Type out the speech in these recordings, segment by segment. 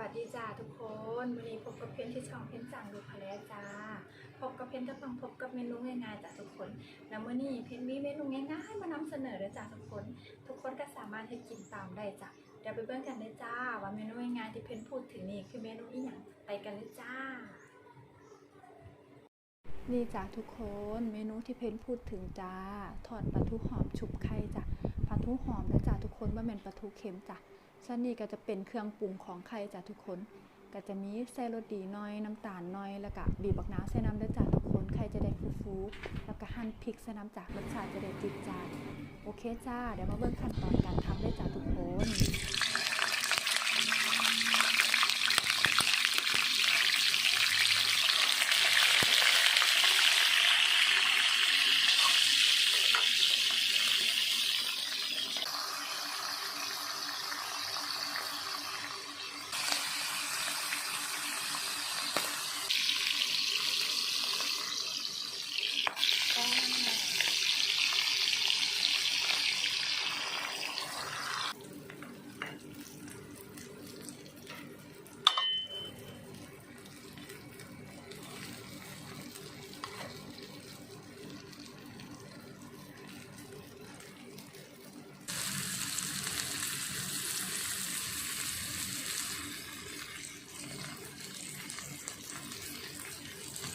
วัสดีจ้าทุกคนวันนี้พบกับเพนที่ช่องเพนจังดูพะแล้จ้า พบกับเพนก็ต้องพบกับเมนูง่ายๆจ้าทุกคน แล้วมื่อนี้เพนมีเมนูง่ายๆมานำเสนอเลยจ้าทุกคน ทุกคนก็สามารถให้กินตามได้จ้ะเดี๋ยวไปเบิ่งกันเลยจ้า ว่าเมนูง่ายๆที่เพนพูดถึงนี่คือเมนูอีหยังไปกันเลยจ้า นี่จ้ะทุกคนเมนูที่เพนพูดถึงจ้าทอดปลาทูหอมชุบไข่จ้ะปลาทูหอมนะจ้ะทุกคนว่าเป็นปลาทูเค็มจ้ะ ส่วนนี้ก็จะเป็นเครื่องปรุงของไข่จ้ะทุกคน ก็จะมีใส่รสดีน้อยน้ำตาลน้อยแล้วก็บีบบักนาวใส่น้ำด้วยจ้ะทุกคนไข่จะได้ฟูๆแล้วก็หั่นพริกใส่น้ำจากรสชาติจะได้จิดจ้าโอเคจ้า เดี๋ยวมาเบิ่งขั้นตอนการทำได้จ้ะทุกคน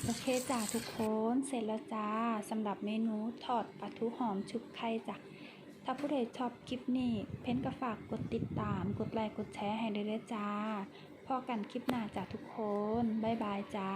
โอเคจ้าทุกคนเสร็จแล้วจ้าสำหรับเมนูทอดปลาทูหอมชุบไข่จ้ะถ้าผู้ใดชอบคลิปนี้ เพ้นก็ฝากกดติดตาม กดไลค์กดแชร์ให้ด้วยด้อจ้าพอกันคลิปหน้าจ้าทุกคน บ๊ายบายจ้า